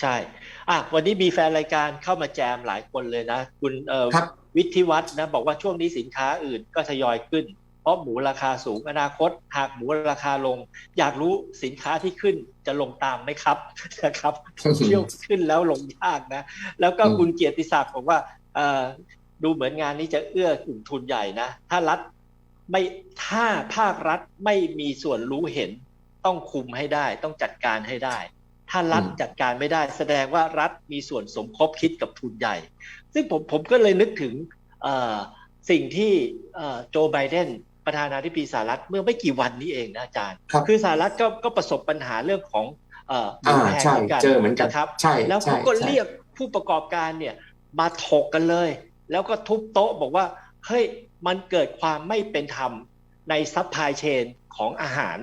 ใช่อะวันนี้มีแฟนรายการเข้ามาแจมหลายคนเลยนะ คุณเอ่อครับวิทยวัฒน์นะบอกว่าช่วงนี้สินค้าอื่นก็ทยอยขึ้น เพราะหมูราคาสูงอนาคต หากหมูราคาลง อยากรู้สินค้าที่ขึ้นจะลงตามไหมครับนะครับเที่ยวขึ้นแล้วลงยากนะ แล้วก็อืมคุณเกียรติศักดิ์บอกว่าเอ่อดูเหมือนงานนี้จะเอื้อกลุ่มทุนใหญ่นะ ถ้ารัฐไม่ถ้าภาครัฐไม่มีส่วนรู้เห็น ต้องคุมให้ได้ ต้องจัดการให้ได้ ถ้ารัฐอืมจัดการไม่ได้แสดงว่ารัฐมีส่วนสมคบคิดกับทุนใหญ่ ซึ่งผมผมก็เลยนึกถึงเอ่อสิ่งที่เอ่อโจไบเดนประธานาธิบดีสหรัฐเมื่อไม่กี่วันนี้เองนะอาจารย์ครับคือสหรัฐก็ก็ประสบปัญหาเรื่องของเอ่อหมูอ่าแพงใช่เหมือนกันเจอเหมือนกันนะครับใช่แล้วใช่เขาก็ใช่เรียกผู้ประกอบการเนี่ยมาถกกันเลย แล้วก็ทุบโต๊ะบอกว่าเฮ้ยมันเกิดความไม่เป็นธรรมในซัพพลายเชนของอาหาร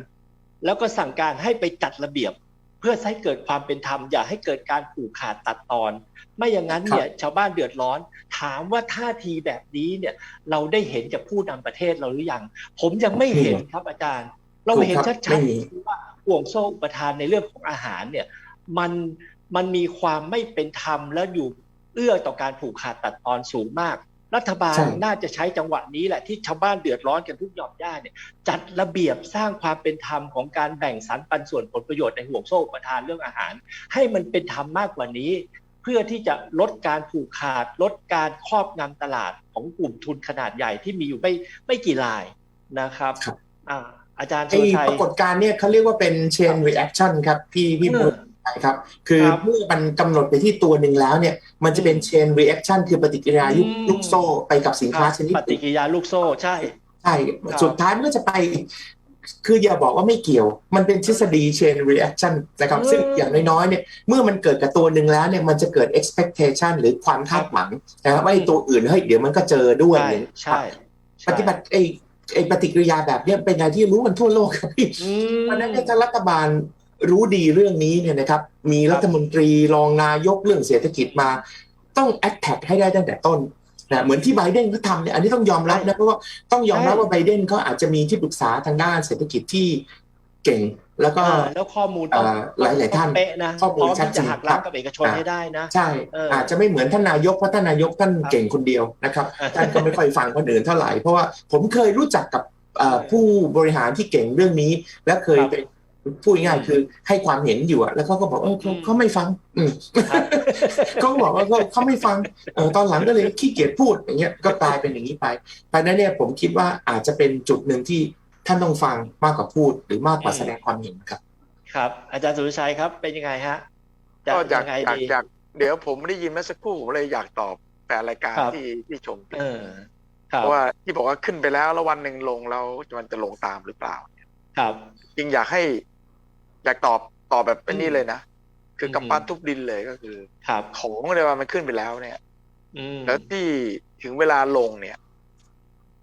แล้วก็สั่งการให้ไปจัดระเบียบ เพื่อให้เกิดความเป็นธรรมอย่าให้เกิดการผูกขาดตัดตอน ไม่อย่างนั้นเนี่ยชาวบ้านเดือดร้อน ถามว่าท่าทีแบบนี้เนี่ยเราได้เห็นจากผู้นำประเทศเราหรือยัง ผมยังไม่เห็นครับอาจารย์ เราเห็นถูกครัชับดไม่มีๆว่าห่วงโซ่อุปทานในเรื่องของอาหารเนี่ยมันมันมีความไม่เป็นธรรมแล้วอยู่เอื้อต่อการผูกขาดตัดตอนสูงมาก รัฐบาลใช่น่าจะใช้จังหวะนี้แหละที่ชาวบ้านเดือดร้อนกันทุกหย่อมย่าเนี่ยจัดระเบียบสร้างความเป็นธรรมของการแบ่งสรรปันส่วนผลประโยชน์ในห่วงโซ่อุปทานเรื่องอาหาร ให้มันเป็นธรรมมากกว่านี้ เพื่อที่จะลดการผูกขาด ลดการครอบงำตลาดของกลุ่มทุนขนาดใหญ่ที่มีอยู่ไม่ไม่กี่รายนะครับครับอ่าอาจารย์ไอ้สุรชัยปรากฏการณ์เนี่ยเขาเรียกว่าเป็น chain reaction ครับพี่พี่เออบุญครับ คือครับเมื่อมันกำหนดไปที่ตัวหนึ่งแล้วเนี่ย มันจะเป็น chain reaction คือปฏิกิริยายุคอืมลูกโซ่ไปกับสินค้าชนิดปฏิอื่นกิริยาลูกโซ่ใช่ ใช่ครับสุดท้ายมันก็จะไปคืออย่าบอกว่าไม่เกี่ยว มันเป็นทฤษฎี chain reaction นะครับอืมซึ่งอย่างน้อยๆ เนี่ย เมื่อมันเกิดกับตัวหนึ่งแล้วเนี่ย มันจะเกิด expectation หรือความคาดหวังนะครับว่าไอ้ตัวอื่นเฮ้ยเดี๋ยวมันก็เจอด้วยใช่อย่างใช่ใช่ปฏิบัติไอ้ไอ้ปฏิกิริยาแบบเนี้ยเป็นอะไรที่รู้กันทั่วโลกครับพี่อืมเพราะฉะนั้นเนี่ยถ้ารัฐบาล รู้ดีเรื่องนี้เนี่ยนะครับ มีรัฐมนตรีรองนายกเรื่องเศรษฐกิจมา ต้องแอดแท็กให้ได้ตั้งแต่ต้นนะเหมือนที่ไบเดนเขาทำเนี่ยอันนี้ต้องยอมรับนะเพราะว่าต้องยอมรับว่าไบเดนเขาอาจจะมีที่ปรึกษาทางด้านเศรษฐกิจที่เก่ง แล้วก็อ่าแล้วข้อมูลต้องเอ่อหลายๆท่านเป๊ะนะข้อมูลพร้อมชัดที่เจจะนหักล้างครับกับเอกชนอ่าให้ได้นะ ใช่เออออาจจะไม่เหมือนท่านนายกเพราะท่านนายกท่านเก่งคนเดียวนะครับอ่าท่านก็ไม่ค่อยฟังคนอื่นเท่าไหร่เพราะว่าผมเคยรู้จักกับเอ่อผู้บริหารที่เก่งเรื่องนี้ และเคยครับเป็น พูดง่ายๆคือให้ความเห็นอยู่อะแล้วเขาก็บอกเออเขาอืมเขาไม่ฟัง อืมครับเขาก็บอกว่าเขาเขาไม่ฟังเออตอนหลังก็เลยขี้เกียจพูดอย่างเงี้ยก็กลายเป็นอย่างนี้ไปเพราะฉะนั้นเนี่ยผมคิดว่าอาจจะเป็นจุดหนึ่งที่ท่านต้องฟังมากกว่าพูดหรือมากกว่าอืมแสดงความเห็นครับ ครับ อาจารย์สุรชัยครับเป็นยังไงฮะจะก็อยากยังไงอยากดีอยากเดี๋ยวผมได้ยินเมื่อสักครู่ผมเลยอยากตอบแฟนรายการครับที่ที่ชมเออครัเพบราะว่าที่บอกว่าขึ้นไปแล้วแล้ววันหนึ่งลงแล้วมันจะลงตามหรือเปล่าครับจริงอยากให้ อยากตอบตอบแบบเป็นนี่เลยนะ คือมกำปั้นทุบดินเลยก็คือครับของเลยว่ามันขึ้นไปแล้วเนี่ยอืมแล้วที่ถึงเวลาลงเนี่ย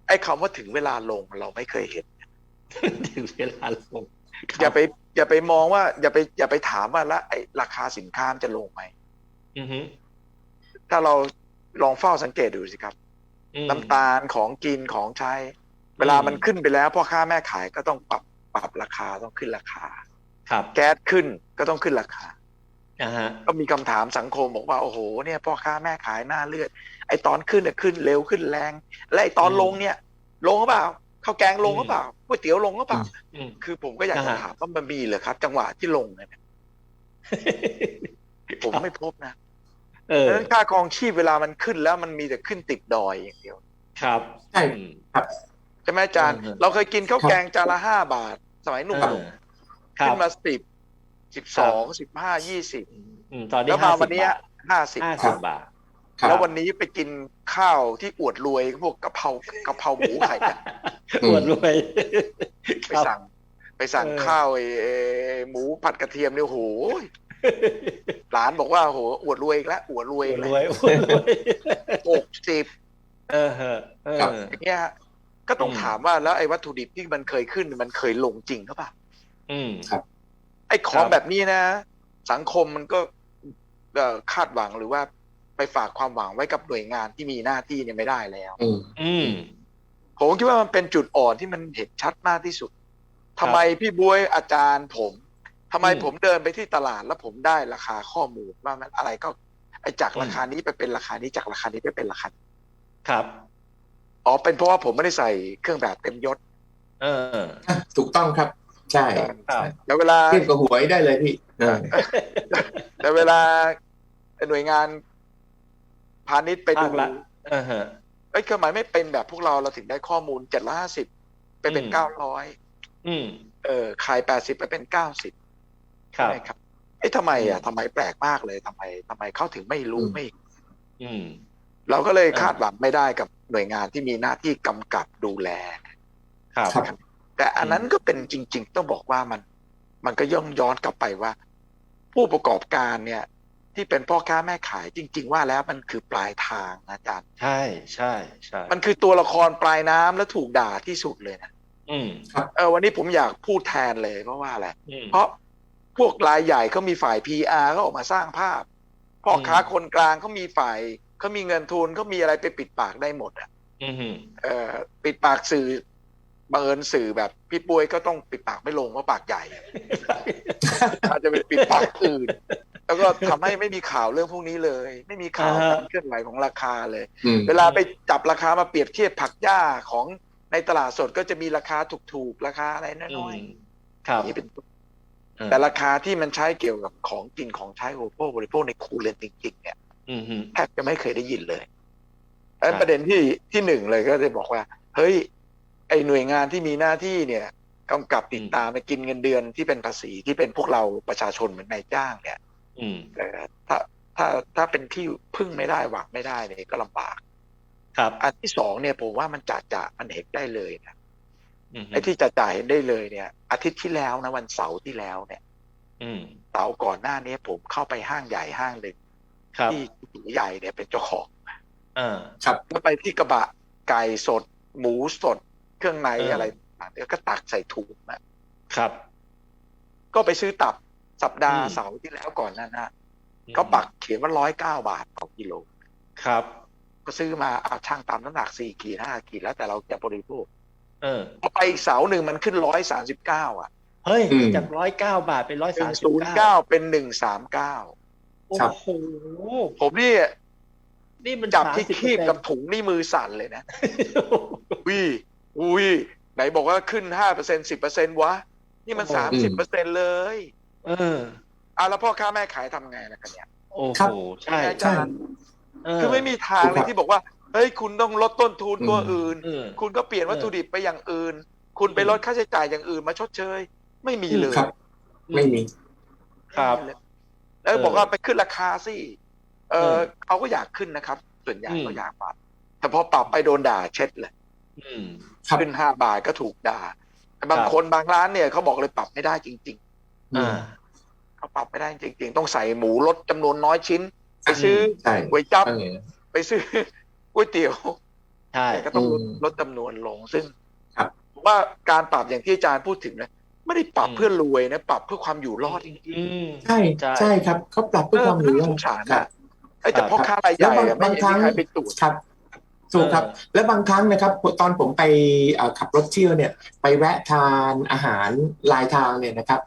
ไอ้คำว่าถึงเวลาลงเราไม่เคยเห็น ถึงเวลาลงครับอย่าไป อย่าไปมองว่า อย่าไปอย่าไปถามว่าแล้วไอ้ราคาสินค้ามันจะลงไหมอือฮึถ้าเราลองเฝ้าสังเกตดูสิครับอืมน้ำตาลของกินของใช้ เวลามันขึ้นไปแล้วพ่อค้าแม่ขายก็ต้องปรับปรับราคาต้องขึ้นราคา ครับแก๊สขึ้นก็ต้องขึ้นราคาอ่าฮะก็มีคำถามสังคมบอกว่าโอ้โหเนี่ยพ่อค้าแม่ขายหน้าเลือด ไอตอนขึ้นเนี่ยขึ้นเร็วขึ้นแรง และไอตอนลงเนี่ย ลงหรือเปล่าข้าวแกงลงหรือเปล่าก๋วยเตี๋ยวลงหรือเปล่าอืมคือผมก็อยากจะอ่าฮะถามว่ามันมีเหรอครับ จังหวะที่ลงเนี่ยผมไม่พบนะเอเพอราะฉะนั้นค่าครองชีพเวลามันขึ้นแล้วมันมีแต่ขึ้นติดดอยอย่างเดียว ครับใช่อืมใช่ไหมอาจารย์เออเราเคยกินข้าวครับแกงจานละห้าบาท สมัยหนุ่มเออครั ขึ้บนมาสิบสิบสองสิบห้ายี่สิบอืมตอนนี้แล้วมาห้าสิวับนนี้บาทห้าสิบห้าครัสิบบบาทครับแล้ววันนี้ไปกินข้าวที่อวดรวยพวกกะเพรากะเพราหมูไข่ดาวอืมอวดรวยไปสั่ง ไปสั่งเออข้าวไอ้ไอ้หมูผัดกระเทียมเนี่ยโอ้โหหลานบอกว่าโอ้โหอวดรวยอีกแล้วอวดรวยออีวดกรแล้ววยอวดรวยหกสิบเออฮะเออครับอย่างเงี้ยฮะก็ต้องอืมถามว่าแล้วไอ้วัตถุดิบที่มันเคยขึ้นมันเคยลงจริงหรือเปล่า อืมไอ้ของครับแบบนี้นะ สังคมมันก็เอ่อคาดหวังหรือว่าไปฝากความหวังไว้กับหน่วยงานที่มีหน้าที่เนี่ยไม่ได้แล้ว อืมอืมผมคิดว่ามันเป็นจุดอ่อนที่มันเห็นชัดมากที่สุดทำไมพี่บวยอาจารย์ผมทำไมอืมผมเดินไปที่ตลาดแล้วผมได้ราคาข้อมูลว่ามันอะไรก็ไอจากอืมราคานี้ไปเป็นราคานี้จากราคานี้ไปเป็นราคานี้ครับอ๋อเป็นเพราะว่าผมไม่ได้ใส่เครื่องแบบเต็มยศ เอออะถูกต้องครับ ใช่ครับแล้วเวลาเทียบกับหวยได้เลยพี่เออแต่เวลาหน่วยงานพาณิชย์ไปดูภาครัฐเออฮะเอ้ยเครื่องหมายไม่เป็นแบบพวกเราเราถึงได้ข้อมูลเจ็ดร้อยห้าสิบไปเป็นอืมเก้าร้อยอืมเออขายแปดสิบไปเป็นเก้าสิบครับใช่ครับเอ้ยทำไมอะทำไมแปลกมากเลยทำไมทำไมเขาถึงไม่รู้อืมไม่อืมเราก็เลยเออคาดหวังไม่ได้กับหน่วยงานที่มีหน้าที่กำกับดูแล ครับครับ แต่อันนั้นก็เป็นจริง ๆ ต้องบอกว่ามัน มันก็ย่องย้อนกลับไปว่า ผู้ประกอบการเนี่ย ที่เป็นพ่อค้าแม่ขายจริง ๆ ว่าแล้วมันคือปลายทางนะอาจารย์ ใช่ใช่ใช่มันคือตัวละครปลายน้ำและถูกด่าที่สุดเลยนะอืมเออวันนี้ผมอยากพูดแทนเลยเพราะว่าอะไรอืมเพราะพวกรายใหญ่เขามีฝ่าย PR ก็ออกมาสร้างภาพพ่อค้าอืมคนกลางเขามีฝ่ายเขามีเงินทุนเขามีอะไรไปปิดปากได้หมดอะอืมเออปิดปากสื่อ บังเอิญสื่อแบบพี่ป่วยก็ต้องปิดปากไม่ลงเพราะปากใหญ่ อาจจะเป็นปิดปากอื่น แล้วก็ทำให้ไม่มีข่าวเรื่องพวกนี้เลย ไม่มีข่าวอ่าฮะการเคลื่อนไหวของราคาเลยอืมเวลาไปจับราคามาเปรียบเทียบผักหญ้าของในตลาดสดก็จะมีราคาถูกๆ ราคาอะไรอืน้อยมครับๆนี่เป็นต้นเออแต่ราคาที่มันใช้เกี่ยวกับของกินของใช้อุปโภคบริโภคในครัวเรือนจริงๆเนี่ยอืมฮึแทบจะไม่เคยได้ยินเลยอันครับประเด็นที่ที่หนึ่งเลยก็จะบอกว่า เฮ้ย ไอหน่วยงานที่มีหน้าที่เนี่ยกำกับติดตามไปกินเงินเดือนที่เป็นภาษีที่เป็นพวกเราประชาชนเหมือนนายจ้างเนี่ยอืมเอ่อถ้าถ้าถ้าเป็นที่พึ่งไม่ได้หวังไม่ได้เนี่ยก็ลำบาก ครับ อันที่สองเนี่ยผมว่ามันจ่าจ่ามันเห็นได้เลยนะอืมฮึไอ้ที่จ่าจ่าเห็นได้เลยเนี่ย อาทิตย์ที่แล้วนะวันเสาร์ที่แล้วเนี่ย อืมเสาร์ก่อนหน้านี้ผมเข้าไปห้างใหญ่ห้างหนึ่งครับที่ตีใหญ่เนี่ยเป็นเจ้าของอ่าแล้วไปที่กระบะไก่สด หมูสด เครื่องในเออออะไรต่างๆเนี่ยก็ตักใส่ถุงนะครับ ก็ไปซื้อตับสัปดาห์อืมเสาร์ที่แล้วก่อนหนั้นนะเขาปักเขียนว่าร้อยเก้าบาทต่อกิโล ครับ ก็ซื้อมาเอาช่างตามน้ำหนักสี่ขีดห้าขีดแล้วแต่เราจะบริโภคเออพอไปอีกเสาร์หนึ่งมันขึ้นร้อยสามสิบเก้าอะ เฮ้ยอืมจากร้อยเก้าบาทเป็นร้อยหนึ่สามงสิบศูนย์เก้าเก้าเป็นหนึ่งสามเก้าโอ้ครับโห ผมนี่ นี่มันจับที่30%คีบกับถุงนี่มือสั่นเลยนะวิ อุ้ยไหนบอกว่าขึ้นห้าเปอร์เซ็นสิบเปอร์เซ็นวะ นี่มันโอ้สามสิบเปอร์เซ็นเลย เอออะแล้วพ่อค้าแม่ขายทำไงล่ะกันเนี่ยโอ้ครัโหบใช่อาใช่จารย์เคือไม่มีทางเลครัยบที่บอกว่าเฮ้ยคุณต้องลดต้นทุนตัวอืมอื่นเออคุณก็เปลี่ยนวัตถุดิบไปอย่างอื่น คุณไปลดค่าใช้จ่ายอย่างอื่นมาชดเชย ไม่มีเลยครับไม่มี ครับไม่มีเลยแล้วเออบอกว่าไปขึ้นราคาสิเอเอออเขาก็อยากขึ้นนะครับ ส่วนใหญ่อืมก็อยากปรับแต่พอปรับไปโดนด่าเช็ดเลยอืมครับ ขึ้นห้าบาทก็ถูกด่าแต่บางครับคนบางร้านเนี่ยเขาบอกเลยปรับไม่ได้จริงอ่าๆเขาปรับไม่ได้จริง ๆ ต้องใส่หมูลดจำนวนน้อยชิ้น ไปซื้อใช่ก๋วยจั๊บเออไปซื้อก๋วยเตี๋ยวใช่ก็ต้องลดอืมลดจำนวนลงซึ่งครับผมว่าการปรับอย่างที่อาจารย์พูดถึงนะไม่ได้ปรับอืมเพื่อรวยนะปรับเพื่อความอยู่รอดจริงอืมใช่ใช่ใช่ครับเขาปรับๆเพื่อความรู้เน่าสงสารครันะบไอ้แต่ครับพ่อค้ารายใหญ่แล้วบางอะไม่บางครั้งมีใครไปตรวจครับ ถูกครับเออและบางครั้งนะครับ ตอนผมไปเอ่อขับรถเที่ยวเนี่ย ไปแวะทานอาหารลายทางเนี่ยนะครับ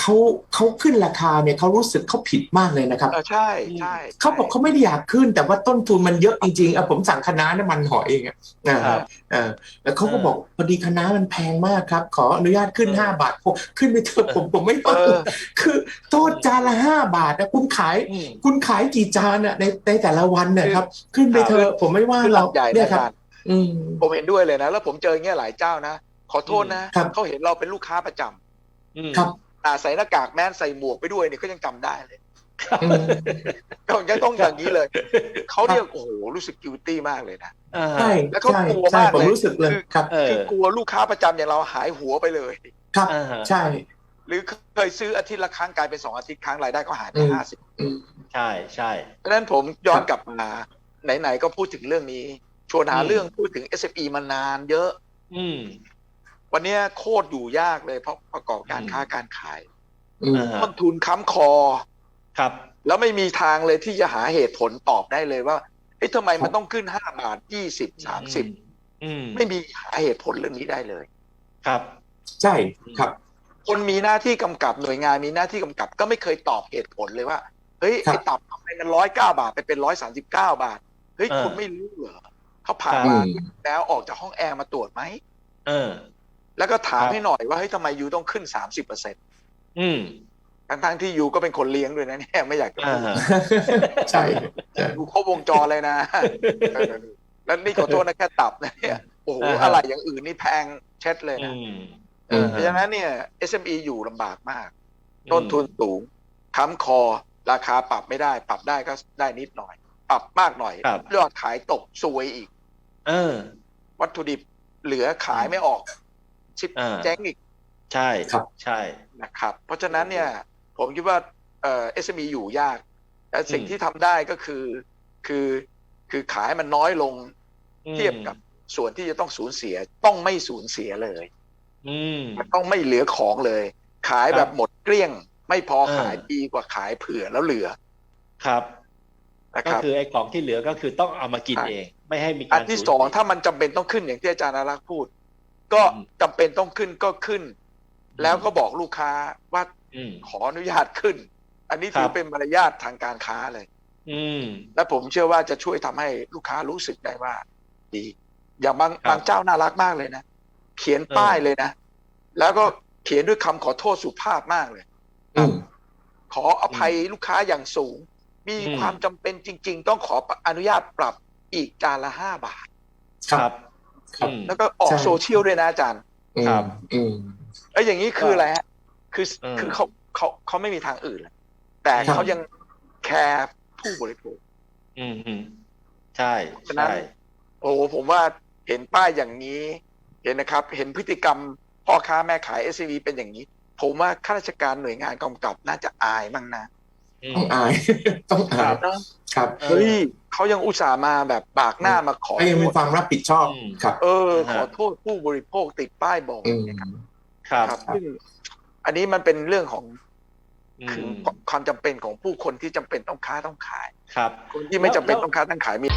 เขาเขาขึ้นราคาเนี่ยเขารู้สึกเขาผิดมากเลยนะครับ เออใช่ใช่เขาบอกเขาไม่ได้อยากขึ้น แต่ว่าต้นทุนมันเยอะจริงๆอะผมสั่งคะน้าน้ำมันหอยเองอะอ่าครับเออแล้วเขาก็บอกพอดีคะน้ามันแพงมากครับ ขออนุญาตขึ้นเออห้าบาทผมขึ้นไปเถอะผมผมไม่เอต้องอคือโทษจานละห้าบาทนะคุณขายอืมคุณขายกี่จานอะในในแต่ละวันเนะครับ ขึ้นไปเถครัอะบผมไม่ว่าคือหเราลักใหญ่เนี่นะยครับอาจารย์อืมผมเห็นด้วยเลยนะ แล้วผมเจออย่างเงี้ยหลายเจ้านะขอโทษนะครับเขาเห็นเราเป็นลูกค้าประจำอืมครับ อ่าใส่หน้ากากแมสใส่หมวกไปด้วยเนี่ยก็ยังจำได้เลยอืมก็ยังต้องอย่างนี้เลยเขาเนี่ยโอ้โหรู้สึกกิวตี้มากเลยนะอ่าใช่แล้วเขาใช่กลัวใช่มากผมเลยรู้สึกเลยครับเออคือกลัวลูกค้าประจำอย่างเราหายหัวไปเลย ครับอ่าฮะใช่ หรือเคยซื้ออาทิตย์ละครั้งกลายเป็นสองอาทิตย์ครั้งรายได้ก็หายไปอืมห้าสิบอืมใช่ใช่เพราะฉะนั้นผมย้อนครับกลับมาไหนๆก็พูดถึงเรื่องนี้ชวนหาอืมเรื่องพูดถึง SME มานานเยอะ อืม วันเนี้ยโคตรอยู่ยากเลยเพราะประกอบการอืมค้าการขายอืมอ่าฮะต้นทุนค้ำคอ ครับ แล้วไม่มีทางเลยที่จะหาเหตุผลตอบได้เลยว่าเฮ้ยทำไมมันครับต้องขึ้นห้าบาทยี่สิบสามสิบอืมไม่มีหาเหตุผลเรื่องนี้ได้เลย ครับ ใช่ครับ คนมีหน้าที่กำกับหน่วยงานมีหน้าที่กำกับ ก็ไม่เคยตอบเหตุผลเลยว่าเฮ้ยครับไอ้ตับทำไมมันร้อยเก้าบาทไปเป็นร้อยสามสิบเก้าบาทเฮ้ยเออคุณไม่รู้เหรอเขาผ่านครับมาอืมแล้วออกจากห้องแอร์มาตรวจไหมเออ แล้วก็ถามครับให้หน่อยว่าเฮ้ยทำไมยูต้องขึ้นสามสิบเปอร์เซ็นต์อืมทั้งๆที่ยูก็เป็นคนเลี้ยงด้วยนะเนี่ยไม่อยากจะอ่าพูดฮะใช่ใช่ดูครบวงจรเลยนะเออแล้วนี่ขอโทษนะแค่ตับนะเนี่ยโอ้โหอ่าฮะอะไรอย่างอื่นนี่แพงเช็ดเลยอืนะมอืมเพราะฉะนั้นเนี่ย SME อยู่ลำบากมาก ต้นทุนสูงค้ำคอ ราคาปรับไม่ได้ ปรับได้ก็ได้นิดหน่อย ปรับมากหน่อยครับยอดขายตกซวยอีกเออวัตถุดิบเหลือขายไม่ออก ชิปอ่าแจ้งอีกใช่ครับใช่นะครับ เพราะฉะนั้นเนี่ยผมคิดว่าเอ่อ SME อยู่ยากแต่สิ่งอืมที่ทำได้ก็คือคือคือขายมันน้อยลงอืมเทียบกับส่วนที่จะต้องสูญเสีย ต้องไม่สูญเสียเลยอืมมันต้องไม่เหลือของเลย ขายครับแบบหมดเกลี้ยง ไม่พอเออขายดีกว่าขายเผื่อแล้วเหลือ ครับนะก็ครับคือไอ้ของที่เหลือก็คือต้องเอามากินใช่เอง ไม่ให้มีอักานรที่สูญสองเสียถ้ามันจำเป็นต้องขึ้นอย่างที่อาจารย์อารักษ์พูด ก็อืมจำเป็นต้องขึ้นก็ขึ้น แล้วก็บอกลูกค้าว่าอืมขออนุญาตขึ้น อันนี้ครับถือเป็นมารยาททางการค้าเลย อืมและผมเชื่อว่าจะช่วยทำให้ลูกค้ารู้สึกได้ว่า ดี อย่างบางครับบางเจ้าน่ารักมากเลยนะ เขียนป้ายเออเลยนะ แล้วก็เขียนด้วยคำขอโทษสุภาพมากเลยอืมขออภัยลูกค้าอย่างสูง มีอืมความจำเป็นจริง ๆ ต้องขออนุญาตปรับอีกจานละห้าบาท ครับครับอืม แล้วก็ออกใช่โซเชียลด้วยนะอาจารย์ครับอืมเอ้ยอย่างนี้คืออะไรฮะคือเออคือเขาเขาเขาไม่มีทางอื่นเลยแต่ครับเขายังแคร์ผู้บริโภคอืมอืมใช่ฉะนั้นใช่โอ้โหผมว่าเห็นป้ายอย่างนี้ เห็นนะครับ เห็นพฤติกรรมพ่อค้าแม่ขาย s อ v เป็นอย่างนี้ ผมว่าข้าราชการหน่วยงานกำกับน่าจะอายบ้างนะอืมต้องอายต้องอาครัยบเนอะครับเออเฮ้ยเขายังอุตส่าห์มาแบบบากหน้ามาขอก็ยังโทมีษความรับผิดชอบอืมครับ เออนะฮะขอโทษผู้บริโภคติดป้ายบอกอืมเนี่ยครับครับครับซึ่งอันนี้มันเป็นเรื่องของอืคือมความจำเป็นของผู้คนที่จำเป็นต้องค้าต้องขาย ครับ คนที่ไม่แล้วจำเป็นแล้วต้องค้าต้องขายมี